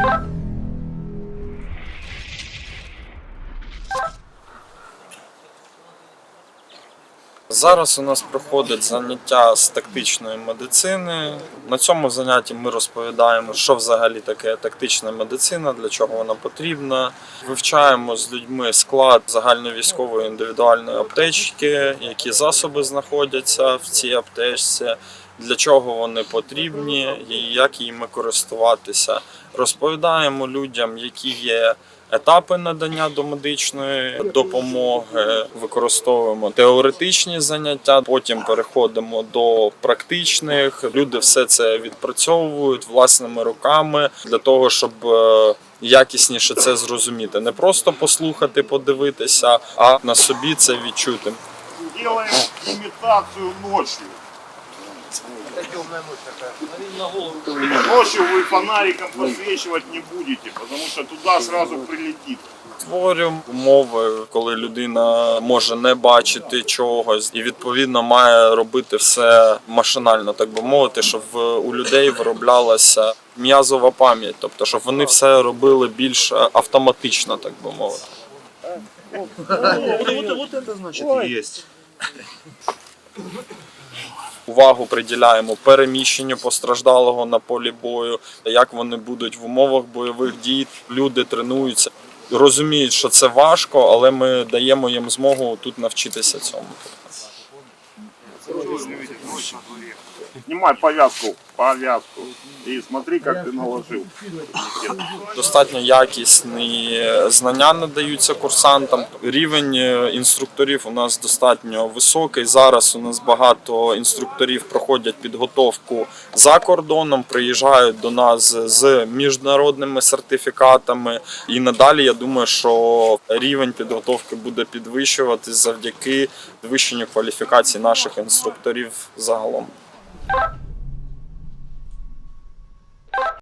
Ah! Зараз у нас проходить заняття з тактичної медицини. На цьому занятті ми розповідаємо, що взагалі таке тактична медицина, для чого вона потрібна. Вивчаємо з людьми склад загальновійськової індивідуальної аптечки, які засоби знаходяться в цій аптечці, для чого вони потрібні і як їми користуватися. Розповідаємо людям, які є етапи надання домедичної допомоги, використовуємо теоретичні заняття, потім переходимо до практичних. Люди все це відпрацьовують власними руками для того, щоб е, якісніше це зрозуміти. Не просто послухати, подивитися, а на собі це відчути. Делаем имитацию ночью. Ночью вы фонариком подсвечивать не будете, потому что туда сразу прилетит. Створюємо умови, коли людина може не бачити чогось, і відповідно має робити все машинально, так би мовити, щоб в- у людей вироблялася м'язова пам'ять, тобто щоб вони все робили більш е, автоматично, так би мовити. Увагу приділяємо переміщенню постраждалого на полі бою, як вони будуть в умовах бойових дій. Люди тренуються, розуміють, що це важко, але ми даємо їм змогу тут навчитися цьому. Знімай повязку, повязку. И смотри, как ты наложил. Достатньо якісні знання надаються курсантам. Рівень е, інструкторів у нас достатньо високий. Зараз у нас багато інструкторів проходять підготовку за кордоном, приїжджають до нас з міжнародними сертифікатами. І надалі я думаю, що рівень підготовки буде підвищуватись завдяки підвищенню кваліфікації наших інструкторів загалом.